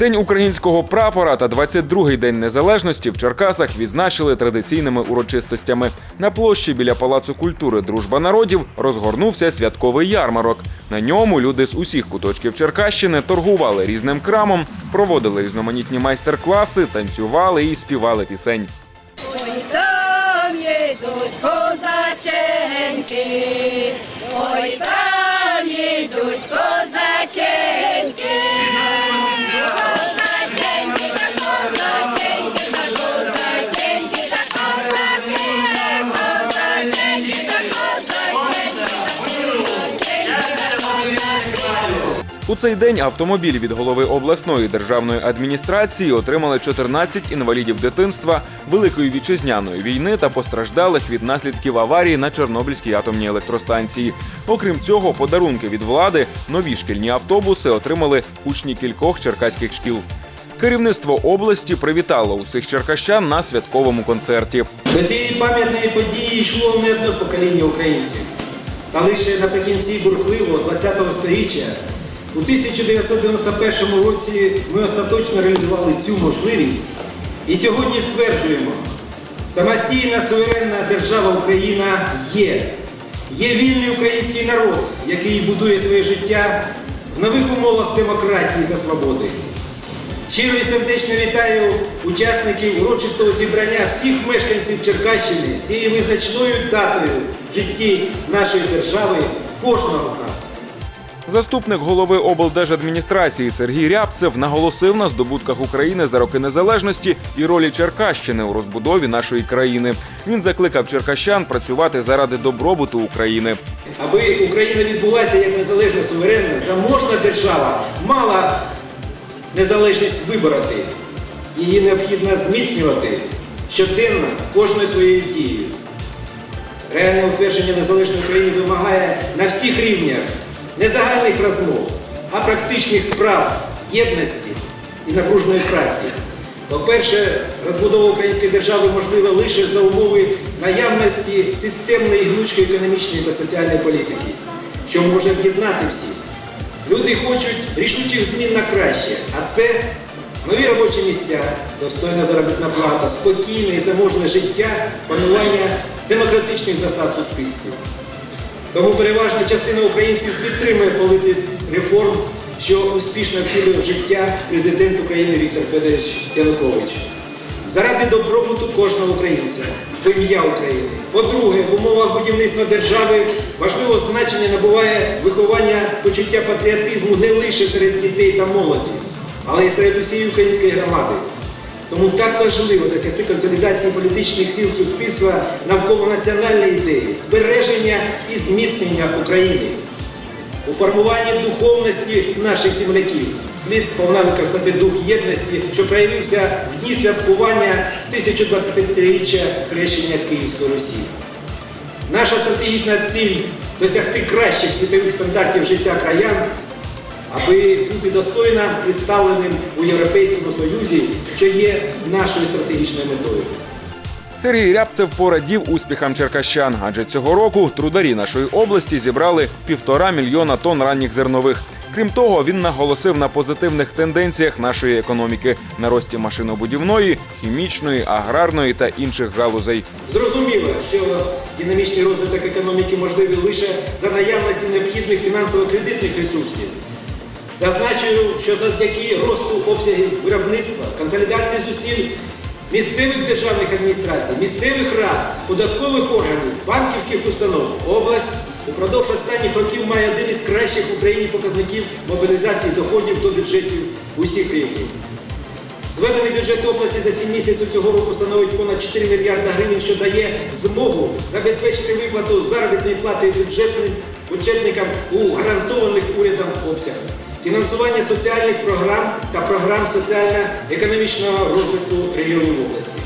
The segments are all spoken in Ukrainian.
День українського прапора та 22-й день незалежності в Черкасах відзначили традиційними урочистостями. На площі біля Палацу культури Дружба народів розгорнувся святковий ярмарок. На ньому люди з усіх куточків Черкащини торгували різним крамом, проводили різноманітні майстер-класи, танцювали і співали пісень. Ой, там їдуть козаченьки, ой, там У цей день автомобіль від голови обласної державної адміністрації отримали 14 інвалідів дитинства Великої вітчизняної війни та постраждалих від наслідків аварії на Чорнобильській атомній електростанції. Окрім цього, подарунки від влади нові шкільні автобуси отримали учні кількох черкаських шкіл. Керівництво області привітало усіх черкащан на святковому концерті. До цієї пам'ятної події йшло не одне покоління українців. Та лише наприкінці бурхливого ХХ століття у 1991 році ми остаточно реалізували цю можливість і сьогодні стверджуємо, самостійна суверенна держава Україна є. Є вільний український народ, який будує своє життя в нових умовах демократії та свободи. Щиро і сердечно вітаю учасників урочистого зібрання всіх мешканців Черкащини з цією визначною датою в житті нашої держави кожного з нас. Заступник голови облдержадміністрації Сергій Рябцев наголосив на здобутках України за роки незалежності і ролі Черкащини у розбудові нашої країни. Він закликав черкащан працювати заради добробуту України. Аби Україна відбулася як незалежна суверенна, заможна держава мала незалежність вибороти. Її необхідно зміцнювати щоденно кожною своєю дією. Реальне утвердження незалежної України вимагає на всіх рівнях не загальних розмов, а практичних справ, єдності і напруженої праці. По-перше, розбудова української держави можлива лише за умови наявності системної гнучкої економічної та соціальної політики, що може об'єднати всіх. Люди хочуть рішучих змін на краще, а це нові робочі місця, достойна заробітна плата, спокійне і заможне життя, панування демократичних засад суспільства. Тому переважна частина українців підтримує політику реформ, що успішно втілив життя президент України Віктор Федорович Янукович. Заради добробуту кожного українця, в ім'я України. По-друге, в умовах будівництва держави важливого значення набуває виховання почуття патріотизму не лише серед дітей та молоді, але й серед усієї української громади. Тому так важливо досягти консолідації політичних сил суспільства навколо національної ідеї, збереження і зміцнення України. У формуванні духовності наших земляків слід сповна використати дух єдності, що проявився в дні святкування 1025-річчя хрещення Київської Русі. Наша стратегічна ціль досягти кращих світових стандартів життя краян, аби бути достойно представленим у Європейському Союзі, що є нашою стратегічною метою. Сергій Рябцев порадів успіхам черкащан, адже цього року трударі нашої області зібрали півтора мільйона тонн ранніх зернових. Крім того, він наголосив на позитивних тенденціях нашої економіки на рості машинобудівної, хімічної, аграрної та інших галузей. Зрозуміло, що динамічний розвиток економіки можливий лише за наявності необхідних фінансово-кредитних ресурсів. Зазначую, що завдяки росту обсягів виробництва, консолідації зусиль місцевих державних адміністрацій, місцевих рад, податкових органів, банківських установ, область упродовж останніх років має один із кращих в Україні показників мобілізації доходів до бюджетів усіх рівнів. Зведений бюджет області за 7 місяців цього року становить понад 4 мільярда гривень, що дає змогу забезпечити виплату заробітної плати бюджетним, бюджетникам у гарантованих урядом обсягах. Фінансування соціальних програм та програм соціально-економічного розвитку регіонів області.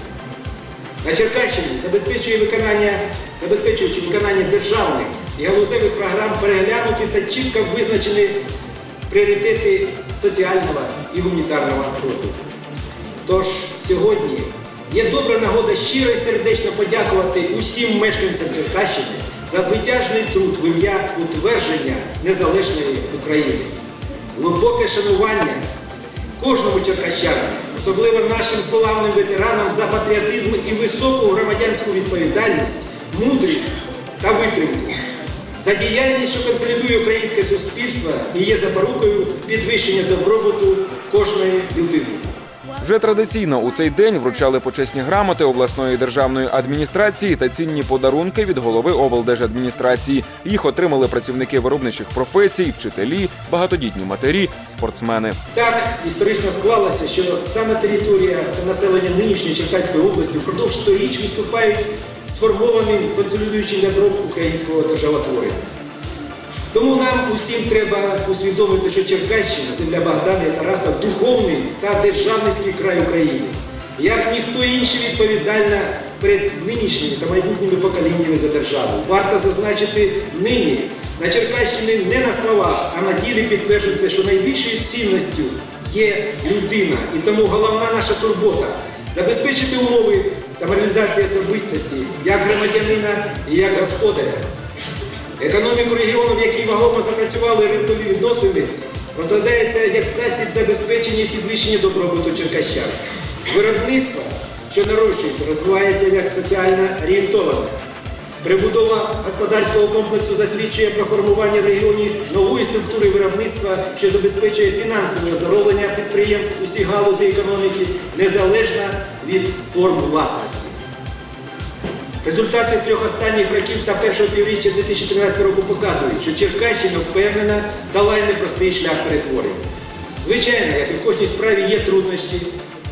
На Черкащині забезпечує виконання, забезпечуючи виконання державних і галузевих програм переглянуті та чітко визначені пріоритети соціального і гуманітарного розвитку. Тож сьогодні є добра нагода щиро і сердечно подякувати усім мешканцям Черкащини за звитяжний труд в ім'я утвердження незалежної України. Глибоке шанування кожному черкащану, особливо нашим славним ветеранам за патріотизм і високу громадянську відповідальність, мудрість та витримку. За діяльність, що консолідує українське суспільство і є запорукою підвищення добробуту кожної людини. Вже традиційно у цей день вручали почесні грамоти обласної державної адміністрації та цінні подарунки від голови облдержадміністрації. Їх отримали працівники виробничих професій, вчителі, багатодітні матері, спортсмени. Так історично склалося, що саме територія населення нинішньої Черкаської області впродовж сторіч виступають сформованим консолідуючим ядром українського державотворення. Тому нам усім треба усвідомити, що Черкащина, земля Богдана і Тараса, духовний та державницький край України. Як ніхто інший відповідальна перед нинішніми та майбутніми поколіннями за державу. Варто зазначити нині на Черкащині не на словах, а на ділі підтверджується, що найбільшою цінністю є людина. І тому головна наша турбота забезпечити умови самореалізації особистості як громадянина і як господаря. Економіку регіону, в якій вагомо запрацювали ринкові відносини, розглядається як засіб забезпечення і підвищення добробуту черкащан. Виробництво, що нарощується, розвивається як соціально орієнтоване. Прибудова господарського комплексу засвідчує про формування в регіоні нової структури виробництва, що забезпечує фінансове оздоровлення підприємств усіх галузей економіки, незалежно від форм власності. Результати трьох останніх років та першого півріччя 2013 року показують, що Черкащина впевнена дала й непростий шлях перетворення. Звичайно, як і в кожній справі є труднощі,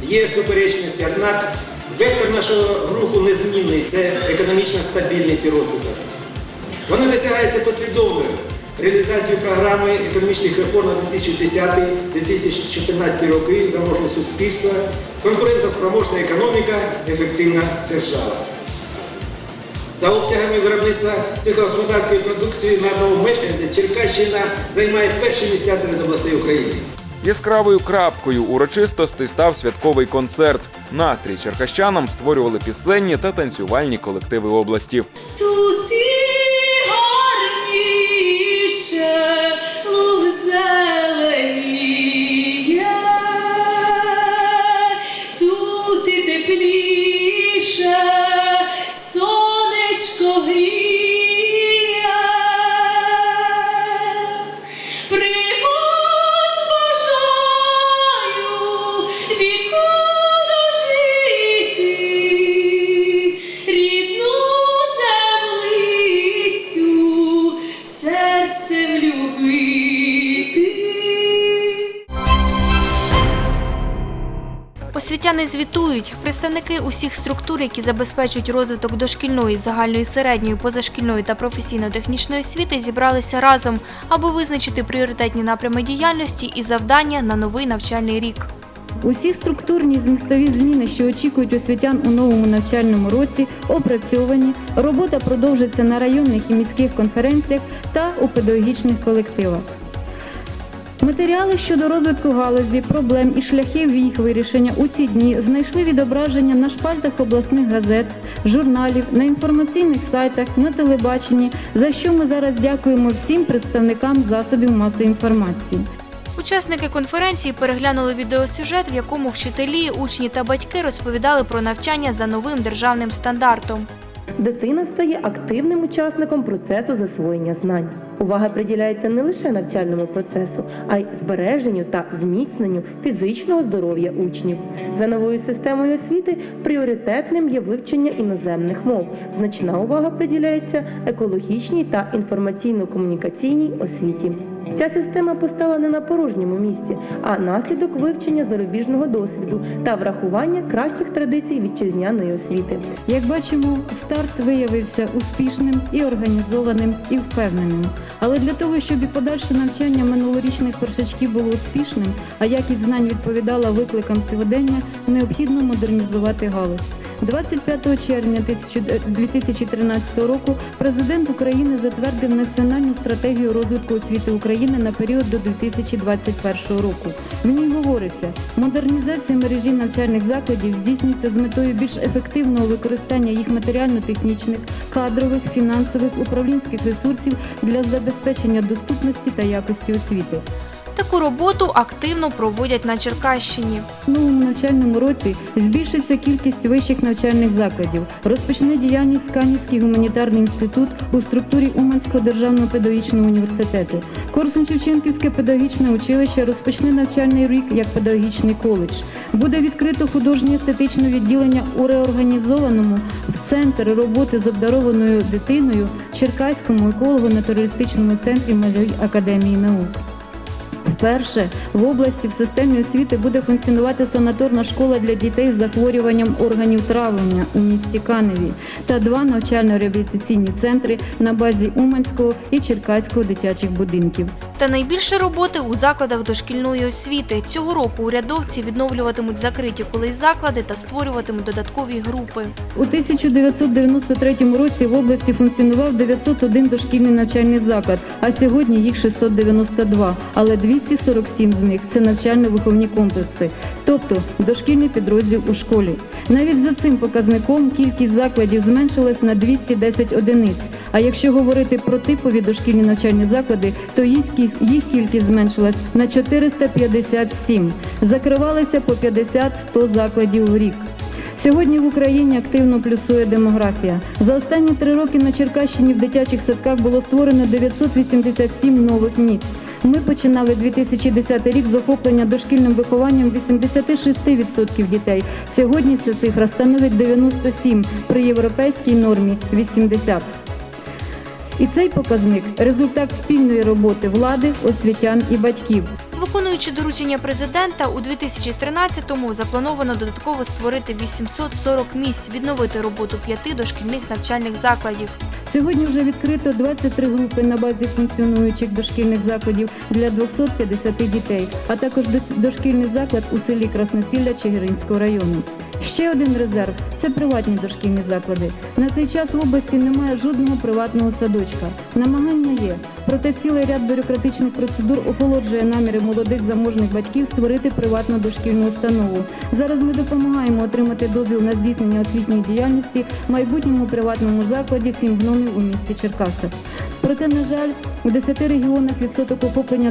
є суперечності, однак вектор нашого руху незмінний це економічна стабільність і розвиток. Вони досягаються послідовною реалізацією програми економічних реформ на 2010-2014 роки, заможне суспільство, конкурентоспроможна економіка, ефективна держава. За обсягами виробництва сільськогосподарської продукції на одного мешканця Черкащина займає перші місця серед областей України. Яскравою крапкою урочистостей став святковий концерт. Настрій черкащанам створювали пісенні та танцювальні колективи області. Тут і гарніше луг Освітяни звітують, представники усіх структур, які забезпечують розвиток дошкільної, загальної середньої, позашкільної та професійно-технічної освіти, зібралися разом, аби визначити пріоритетні напрями діяльності і завдання на новий навчальний рік. Усі структурні змістові зміни, що очікують освітян у новому навчальному році, опрацьовані. Робота продовжиться на районних і міських конференціях та у педагогічних колективах. Матеріали щодо розвитку галузі, проблем і шляхів їх вирішення у ці дні знайшли відображення на шпальтах обласних газет, журналів, на інформаційних сайтах, на телебаченні, за що ми зараз дякуємо всім представникам засобів масової інформації. Учасники конференції переглянули відеосюжет, в якому вчителі, учні та батьки розповідали про навчання за новим державним стандартом. Дитина стає активним учасником процесу засвоєння знань. Увага приділяється не лише навчальному процесу, а й збереженню та зміцненню фізичного здоров'я учнів. За новою системою освіти пріоритетним є вивчення іноземних мов. Значна увага приділяється екологічній та інформаційно-комунікаційній освіті. Ця система постала не на порожньому місці, а наслідок вивчення зарубіжного досвіду та врахування кращих традицій вітчизняної освіти. Як бачимо, старт виявився успішним і організованим, і впевненим. Але для того, щоб і подальше навчання минулорічних першачків було успішним, а якість знань відповідала викликам сьогодення, необхідно модернізувати галузь. 25 червня 2013 року президент України затвердив національну стратегію розвитку освіти України на період до 2021 року. В ній говориться, модернізація мережі навчальних закладів здійснюється з метою більш ефективного використання їх матеріально-технічних, кадрових, фінансових, управлінських ресурсів для забезпечення доступності та якості освіти. Таку роботу активно проводять на Черкащині. В новому навчальному році збільшиться кількість вищих навчальних закладів. Розпочне діяльність Канівський гуманітарний інститут у структурі Уманського державного педагогічного університету. Корсун-Шевченківське педагогічне училище розпочне навчальний рік як педагогічний коледж. Буде відкрито художнє естетичне відділення у реорганізованому в центр роботи з обдарованою дитиною Черкаському еколого-натуралістичному центрі Малої академії наук. Вперше в області в системі освіти буде функціонувати санаторна школа для дітей з захворюванням органів травлення у місті Каневі та два навчально-реабілітаційні центри на базі Уманського і Черкаського дитячих будинків. Та найбільше роботи у закладах дошкільної освіти. Цього року урядовці відновлюватимуть закриті колись заклади та створюватимуть додаткові групи. У 1993 році в області функціонував 901 дошкільний навчальний заклад, а сьогодні їх 692, але 247 з них це навчально-виховні комплекси, тобто дошкільний підрозділ у школі. Навіть за цим показником кількість закладів зменшилась на 210 одиниць. А якщо говорити про типові дошкільні навчальні заклади, то їх кількість- зменшилась на 457. Закривалися по 50-100 закладів в рік. Сьогодні в Україні активно плюсує демографія. За останні три роки на Черкащині в дитячих садках було створено 987 нових місць. Ми починали 2010 рік з охоплення дошкільним вихованням 86% дітей. Сьогодні ця цифра становить 97, при європейській нормі 80. І цей показник результат спільної роботи влади, освітян і батьків. Виконуючи доручення президента, у 2013-му заплановано додатково створити 840 місць, відновити роботу п'яти дошкільних навчальних закладів. Сьогодні вже відкрито 23 групи на базі функціонуючих дошкільних закладів для 250 дітей, а також дошкільний заклад у селі Красносілля Чигиринського району. Ще один резерв це приватні дошкільні заклади. На цей час в області немає жодного приватного садочка. Намагання є, проте цілий ряд бюрократичних процедур охолоджує наміри молодих заможних батьків створити приватну дошкільну установу. Зараз ми допомагаємо отримати дозвіл на здійснення освітньої діяльності в майбутньому приватному закладі сім гномів у місті Черкаси. Проте, на жаль, у 10 регіонах відсоток охоплення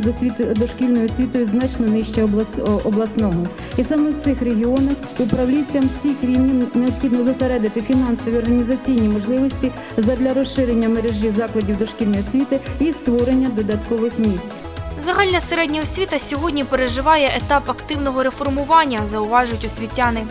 дошкільною освітою значно нижче обласного. І саме в цих регіонах управлінцям всіх рівнів необхідно зосередити фінансові організаційні можливості задля розширення мережі закладів дошкільної освіти і створення додаткових місць. Загальна середня освіта сьогодні переживає етап активного реформування, зауважують освітяни.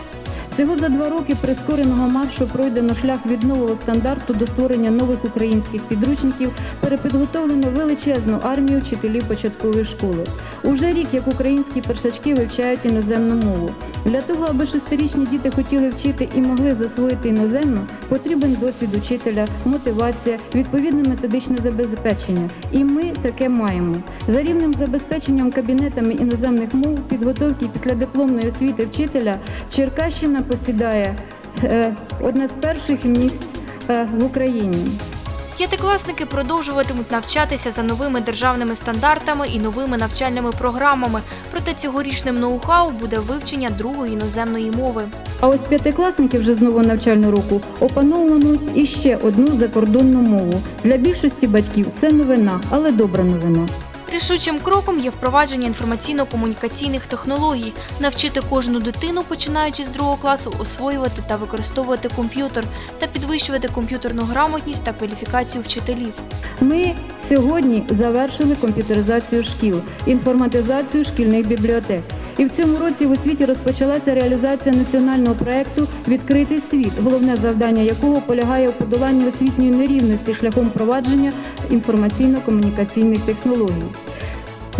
Всього за два роки прискореного маршу пройдено шлях від нового стандарту до створення нових українських підручників, перепідготовлено величезну армію вчителів початкової школи. Уже рік як українські першачки вивчають іноземну мову. Для того, аби шестирічні діти хотіли вчити і могли засвоїти іноземну, потрібен досвід учителя, мотивація, відповідне методичне забезпечення. І ми таке маємо. За рівнем забезпеченням кабінетами іноземних мов, підготовки після дипломної освіти вчителя Черкащина посідає е, одне з перших місць е, в Україні. П'ятикласники продовжуватимуть навчатися за новими державними стандартами і новими навчальними програмами. Проте цьогорічним ноу-хау буде вивчення другої іноземної мови. А ось п'ятикласники вже з нового навчального року опановують іще одну закордонну мову. Для більшості батьків це новина, але добра новина. Рішучим кроком є впровадження інформаційно-комунікаційних технологій, навчити кожну дитину, починаючи з другого класу, освоювати та використовувати комп'ютер та підвищувати комп'ютерну грамотність та кваліфікацію вчителів. Ми сьогодні завершили комп'ютеризацію шкіл, інформатизацію шкільних бібліотек. І в цьому році в освіті розпочалася реалізація національного проекту Відкритий світ, головне завдання якого полягає у подоланні освітньої нерівності шляхом провадження інформаційно-комунікаційних технологій.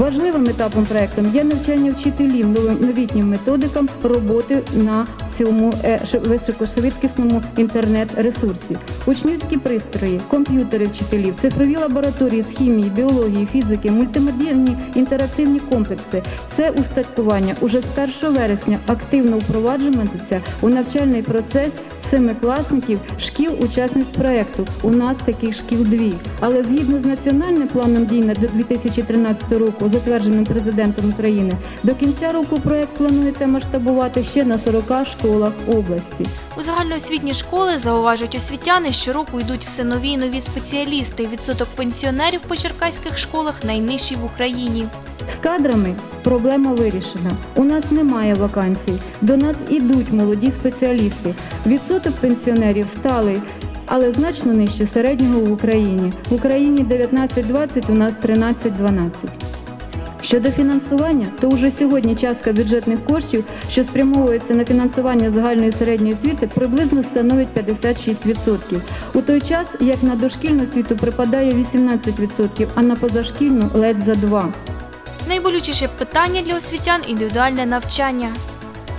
Важливим етапом проекту є навчання вчителів новим новітнім методикам роботи на цьому е, високошвидкісному інтернет-ресурсі. Учнівські пристрої, комп'ютери вчителів, цифрові лабораторії з хімії, біології, фізики, мультимедійні інтерактивні комплекси. Це устаткування уже з 1 вересня активно впроваджуватися у навчальний процес семикласників шкіл-учасниць проекту. У нас таких шкіл дві. Але згідно з національним планом дій на до 2013 року затвердженим президентом України, до кінця року проект планується масштабувати ще на 40 школах області. У загальноосвітні школи, зауважують освітяни, щороку йдуть все нові і нові спеціалісти. Відсоток пенсіонерів по черкаських школах найнижчий в Україні. З кадрами проблема вирішена. У нас немає вакансій. До нас ідуть молоді спеціалісти. Відсоток пенсіонерів сталий, але значно нижче середнього в Україні. В Україні 19-20, у нас 13-12. Щодо фінансування, то уже сьогодні частка бюджетних коштів, що спрямовується на фінансування загальної середньої освіти, приблизно становить 56%. У той час, як на дошкільну освіту припадає 18%, а на позашкільну ледь за 2%. Найболючіше питання для освітян індивідуальне навчання.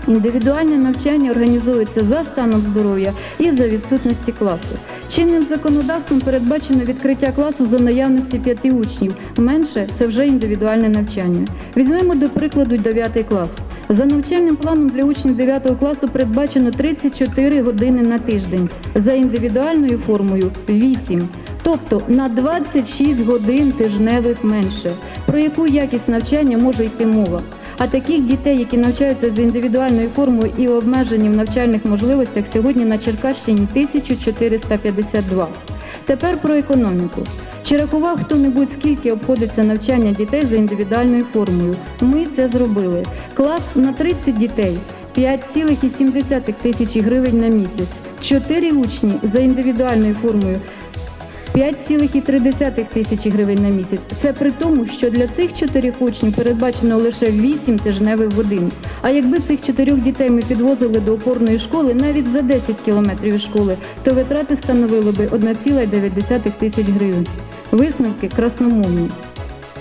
Індивідуальне навчання організується за станом здоров'я і за відсутності класу. Чинним законодавством передбачено відкриття класу за наявності п'яти учнів. Менше це вже індивідуальне навчання. Візьмемо до прикладу 9 клас. За навчальним планом для учнів 9 класу передбачено 34 години на тиждень, за індивідуальною формою 8. Тобто на 26 годин тижневих менше. Про яку якість навчання може йти мова? А таких дітей, які навчаються за індивідуальною формою і обмежені в навчальних можливостях, сьогодні на Черкащині 1452. Тепер про економіку. Чи рахував хто-небудь, скільки обходиться навчання дітей за індивідуальною формою? Ми це зробили. Клас на 30 дітей. 5,7 тисячі гривень на місяць, 4 учні за індивідуальною формою 5,3 тисячі гривень на місяць. Це при тому, що для цих чотирьох учнів передбачено лише 8 тижневих годин. А якби цих чотирьох дітей ми підвозили до опорної школи навіть за 10 кілометрів школи, то витрати становили би 1,9 тисяч гривень. Висновки красномовні.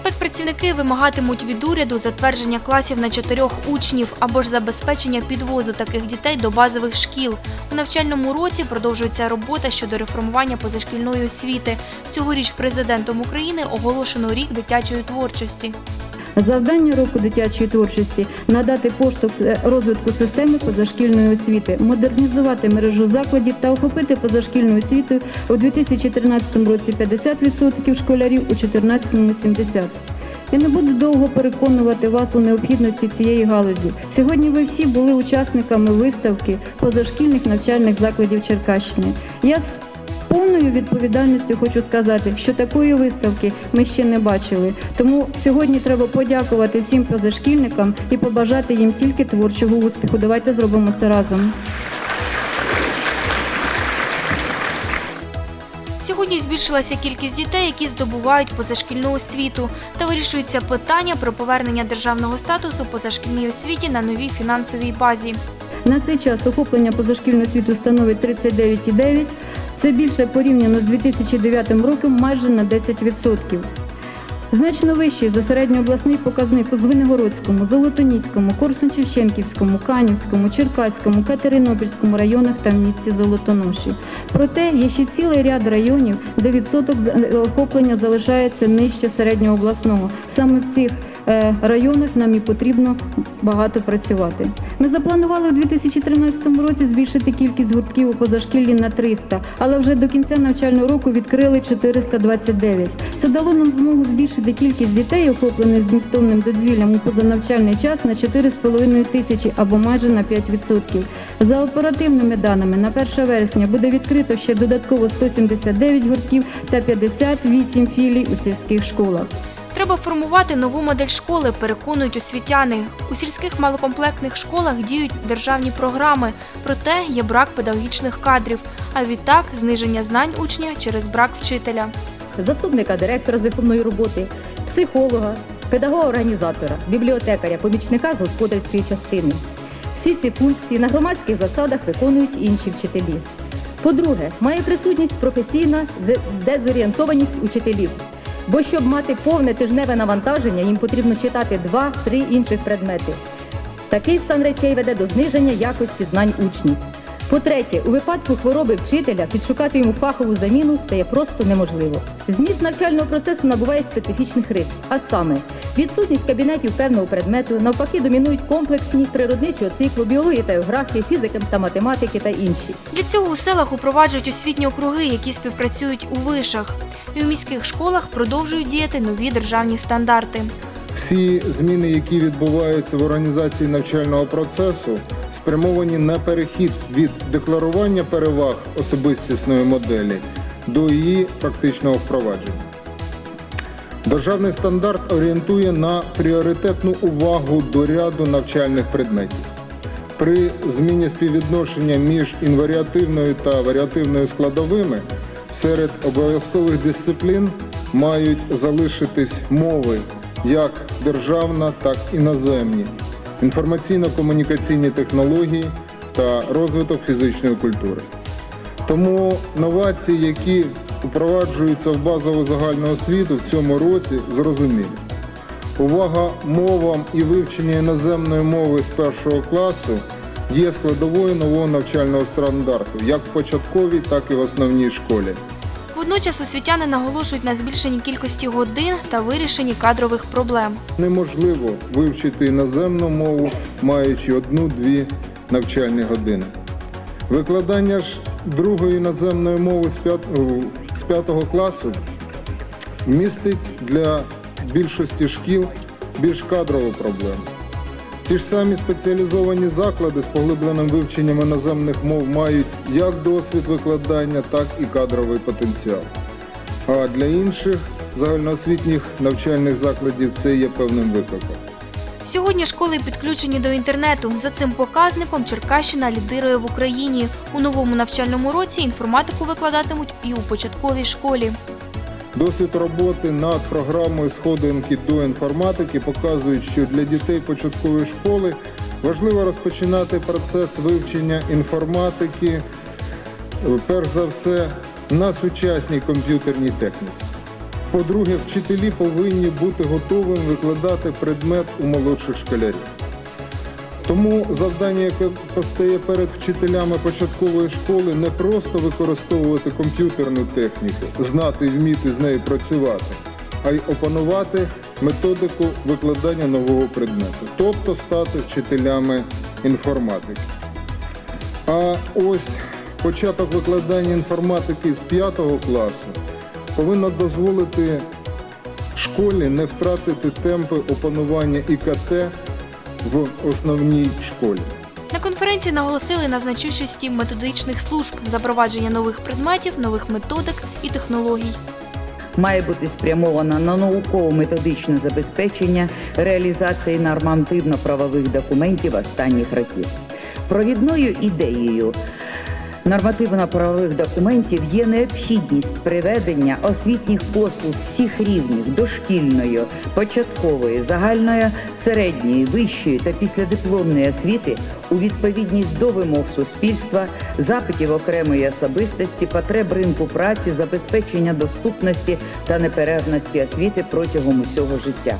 Педпрацівники вимагатимуть від уряду затвердження класів на чотирьох учнів або ж забезпечення підвозу таких дітей до базових шкіл. У навчальному році продовжується робота щодо реформування позашкільної освіти. Цьогоріч президентом України оголошено рік дитячої творчості. Завдання року дитячої творчості надати поштовх е, розвитку системи позашкільної освіти, модернізувати мережу закладів та охопити позашкільною освітою у 2013 році 50% школярів, у 2014 – 70%. Я не буду довго переконувати вас у необхідності цієї галузі. Сьогодні ви всі були учасниками виставки позашкільних навчальних закладів Черкащини. Я повною відповідальністю хочу сказати, що такої виставки ми ще не бачили. Тому сьогодні треба подякувати всім позашкільникам і побажати їм тільки творчого успіху. Давайте зробимо це разом. Сьогодні збільшилася кількість дітей, які здобувають позашкільну освіту, та вирішується питання про повернення державного статусу позашкільній освіті на новій фінансовій базі. На цей час охоплення позашкільної освіти становить 39,9. Це більше порівняно з 2009 роком майже на 10%. Значно вищий за середньообласний показник у Звенигородському, Золотоніському, Корсун-Шевченківському, Канівському, Черкаському, Катеринопільському районах та в місті Золотоноші. Проте є ще цілий ряд районів, де відсоток з- охоплення залишається нижче середньообласного. Саме в цих е, районах нам і потрібно багато працювати. Ми запланували у 2013 році збільшити кількість гуртків у позашкіллі на 300, але вже до кінця навчального року відкрили 429. Це дало нам змогу збільшити кількість дітей, охоплених змістовним дозвіллям у позанавчальний час на 4,5 тисячі або майже на 5%. За оперативними даними, на 1 вересня буде відкрито ще додатково 179 гуртків та 58 філій у сільських школах. Треба формувати нову модель школи, переконують освітяни. У сільських малокомплектних школах діють державні програми, проте є брак педагогічних кадрів, а відтак зниження знань учня через брак вчителя. заступника директора з виховної роботи, психолога, педагога-організатора, бібліотекаря, помічника з господарської частини. Всі ці функції на громадських засадах виконують інші вчителі. По-друге, має присутність професійна дезорієнтованість учителів. Бо щоб мати повне тижневе навантаження, їм потрібно читати два-три інших предмети. Такий стан речей веде до зниження якості знань учнів. По-третє, у випадку хвороби вчителя підшукати йому фахову заміну стає просто неможливо. Зміст навчального процесу набуває специфічних рис, а саме відсутність кабінетів певного предмету, навпаки, домінують комплексні природничого циклу, біології та географії, фізики та математики та інші. Для цього у селах упроваджують освітні округи, які співпрацюють у вишах. І у міських школах продовжують діяти нові державні стандарти. Всі зміни, які відбуваються в організації навчального процесу, спрямовані на перехід від декларування переваг особистісної моделі до її практичного впровадження. Державний стандарт орієнтує на пріоритетну увагу до ряду навчальних предметів. При зміні співвідношення між інваріативною та варіативною складовими серед обов'язкових дисциплін мають залишитись мови як державна, так і іноземні, інформаційно-комунікаційні технології та розвиток фізичної культури. Тому новації, які впроваджуються в базову загальну освіту в цьому році, зрозумілі. Увага мовам і вивчення іноземної мови з першого класу є складовою нового навчального стандарту як в початковій, так і в основній школі. Водночас освітяни наголошують на збільшенні кількості годин та вирішенні кадрових проблем. Неможливо вивчити іноземну мову, маючи одну-дві навчальні години. Викладання ж другої іноземної мови з п'ят- з п'ятого класу містить для більшості шкіл більш кадрову проблему. Ті ж самі спеціалізовані заклади з поглибленим вивченням іноземних мов мають як досвід викладання, так і кадровий потенціал. А для інших загальноосвітніх навчальних закладів це є певним викликом. Сьогодні школи підключені до інтернету. За цим показником Черкащина лідирує в Україні. У новому навчальному році інформатику викладатимуть і у початковій школі. Досвід роботи над програмою сходинки до інформатики показує, що для дітей початкової школи важливо розпочинати процес вивчення інформатики, е, перш за все, на сучасній комп'ютерній техніці. По-друге, вчителі повинні бути готовими викладати предмет у молодших школярів. Тому завдання, яке постає перед вчителями початкової школи, не просто використовувати комп'ютерну техніку, знати і вміти з нею працювати, а й опанувати методику викладання нового предмету, тобто стати вчителями інформатики. А ось початок викладання інформатики з 5 класу повинно дозволити школі не втратити темпи опанування ІКТ в основній школі. На конференції наголосили на значущості методичних служб, запровадження нових предметів, нових методик і технологій. має бути спрямована на науково-методичне забезпечення реалізації нормативно-правових документів останніх років. Провідною ідеєю нормативно-правових документів є необхідність приведення освітніх послуг всіх рівнів дошкільної, початкової, загальної, середньої, вищої та післядипломної освіти у відповідність до вимог суспільства, запитів окремої особистості, потреб ринку праці, забезпечення доступності та неперервності освіти протягом усього життя.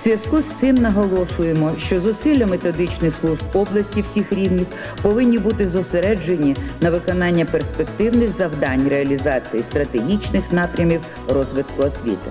В зв'язку з цим наголошуємо, що зусилля методичних служб області всіх рівнів повинні бути зосереджені на виконання перспективних завдань реалізації стратегічних напрямів розвитку освіти.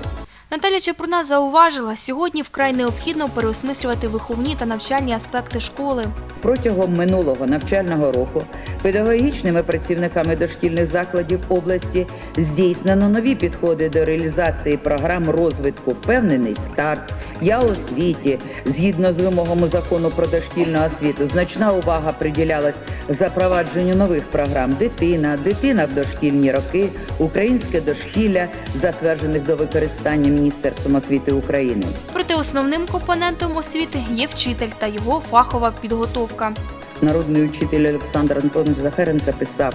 Наталя Чепурна зауважила, сьогодні вкрай необхідно переосмислювати виховні та навчальні аспекти школи. Протягом минулого навчального року педагогічними працівниками дошкільних закладів області здійснено нові підходи до реалізації програм розвитку Впевнений старт, я освіті. Згідно з вимогами закону про дошкільну освіту, значна увага приділялась запровадженню нових програм Дитина, дитина в дошкільні роки, українське дошкілля, затверджених до використання Міністерством освіти України. Проте основним компонентом освіти є вчитель та його фахова підготовка. Народний учитель Олександр Антонович Захаренко писав: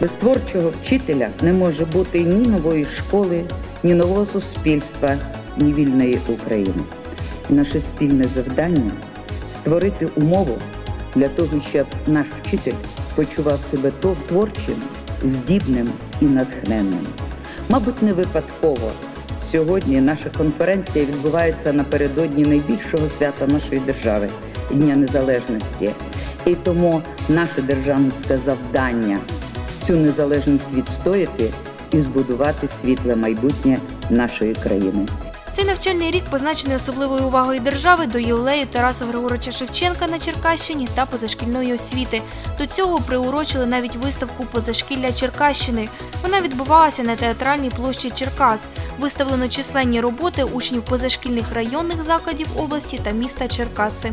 без творчого вчителя не може бути ні нової школи, ні нового суспільства, ні вільної України. І наше спільне завдання створити умову для того, щоб наш вчитель почував себе творчим, здібним і натхненним. Мабуть, не випадково. Сьогодні наша конференція відбувається напередодні найбільшого свята нашої держави Дня Незалежності. І тому наше державницьке завдання цю незалежність відстояти і збудувати світле майбутнє нашої країни. Цей навчальний рік позначений особливою увагою держави до ювілею Тараса Григоровича Шевченка на Черкащині та позашкільної освіти. До цього приурочили навіть виставку позашкілля Черкащини. Вона відбувалася на театральній площі Черкас. Виставлено численні роботи учнів позашкільних районних закладів області та міста Черкаси.